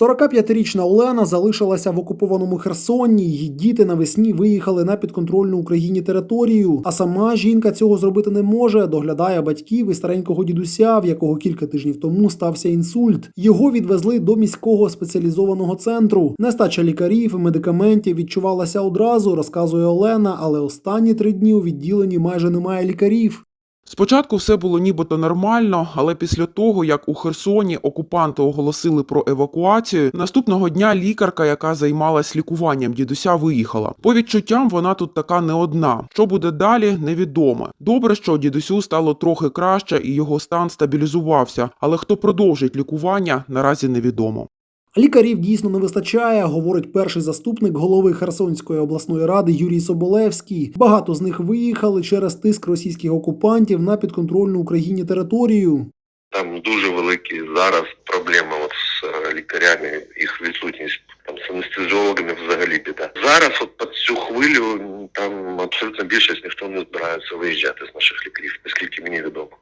45-річна Олена залишилася в окупованому Херсоні. Її діти навесні виїхали на підконтрольну Україні територію. А сама жінка цього зробити не може. Доглядає батьків і старенького дідуся, в якого кілька тижнів тому стався інсульт. Його відвезли до міського спеціалізованого центру. Нестача лікарів і медикаментів відчувалася одразу, розказує Олена. Але останні три дні у відділенні майже немає лікарів. Спочатку все було нібито нормально, але після того, як у Херсоні окупанти оголосили про евакуацію, наступного дня лікарка, яка займалась лікуванням дідуся, виїхала. По відчуттям вона тут така не одна. Що буде далі, невідомо. Добре, що дідусю стало трохи краще і його стан стабілізувався, але хто продовжить лікування, наразі невідомо. Лікарів дійсно не вистачає, говорить перший заступник голови Херсонської обласної ради Юрій Соболевський. Багато з них виїхали через тиск російських окупантів на підконтрольну Україні територію. Там дуже великі зараз проблеми от з е, лікарями, їх відсутність. Там з анестезіологами взагалі біда. Зараз от під цю хвилю там абсолютно більшість ніхто не збирається виїжджати з наших лікарів, наскільки мені відомо.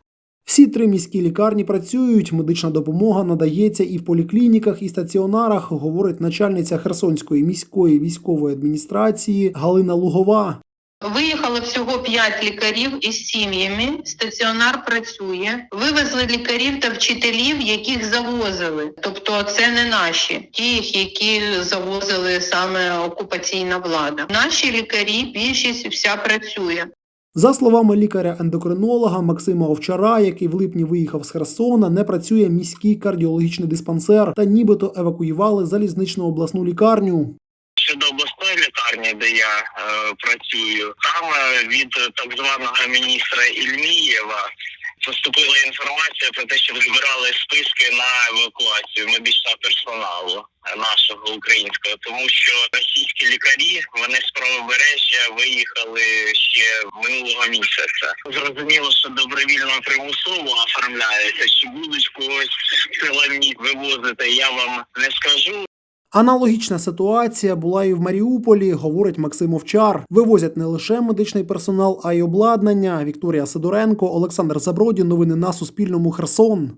Всі три міські лікарні працюють. Медична допомога надається і в поліклініках, і стаціонарах, говорить начальниця Херсонської міської військової адміністрації Галина Лугова. Виїхало всього 5 лікарів із сім'ями. Стаціонар працює. Вивезли лікарів та вчителів, яких завозили. Тобто, це не наші, ті, які завозили саме окупаційна влада. Наші лікарі, більшість вся працює. За словами лікаря-ендокринолога Максима Овчара, який в липні виїхав з Херсона, не працює міський кардіологічний диспансер та нібито евакуювали залізничну обласну лікарню. щодо обласної лікарні, де я е, працюю, там е, від так званого міністра Ільмієва поступила інформація про те, що збирали списки на евакуацію медичного персоналу українського, тому що російські лікарі вони з правобережжя виїхали ще минулого місяця. Зрозуміло, що добровільно примусово оформляється. Чи будуть когось силами вивозити, я вам не скажу. Аналогічна ситуація була і в Маріуполі, говорить Максим Овчар. Вивозять не лише медичний персонал, а й обладнання. Вікторія Сидоренко, Олександр Забродін. Новини на Суспільному. Херсон.